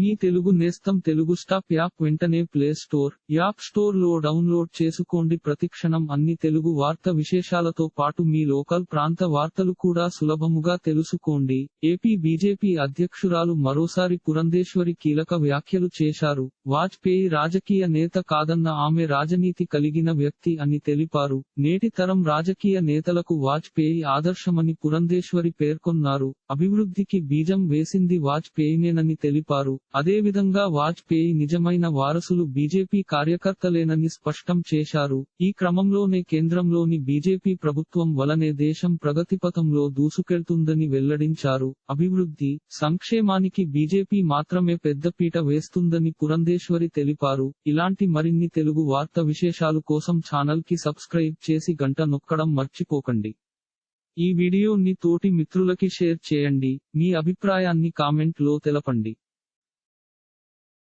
మీ తెలుగు నేస్తం Telugu stop app వెంటనే play store app స్టోర్లో డౌన్లోడ్ చేసుకోండి. ప్రతిక్షణం అన్ని తెలుగు వార్త విశేషాలతో పాటు మీ లోకల్ ప్రాంత వార్తలు కూడా సులభముగా తెలుసుకోండి. ఏపీ బీజేపీ అధ్యక్షురాలు మరోసారి పురంధేశ్వరి కీలక వ్యాఖ్యలు చేశారు. వాజ్పేయి రాజకీయ నేత కాదన్న ఆమె రాజనీతి కలిగిన వ్యక్తి అని తెలిపారు. నేటి తరం రాజకీయ నేతలకు వాజ్పేయి ఆదర్శమని పురంధేశ్వరి పేర్కొన్నారు. అభివృద్ధికి బీజం వేసింది వాజ్పేయినేనని తెలిపారు. అదేవిధంగా వాజ్పేయి నిజమైన వారసులు బీజేపీ కార్యకర్తలేనని స్పష్టం చేశారు. ఈ క్రమంలోనే కేంద్రంలోని బీజేపీ ప్రభుత్వం వలనే దేశం ప్రగతిపథంలో దూసుకెళ్తుందని వెల్లడించారు. అభివృద్ధి సంక్షేమానికి బీజేపీ మాత్రమే పెద్దపీట వేస్తుందని పురంధేశ్వరి తెలిపారు. ఇలాంటి మరిన్ని తెలుగు వార్త విశేషాలు కోసం ఛానల్కి సబ్స్క్రైబ్ చేసి గంట నొక్కడం మర్చిపోకండి. ఈ వీడియోని తోటి మిత్రులకి షేర్ చేయండి. మీ అభిప్రాయాన్ని కామెంట్లో తెలపండి.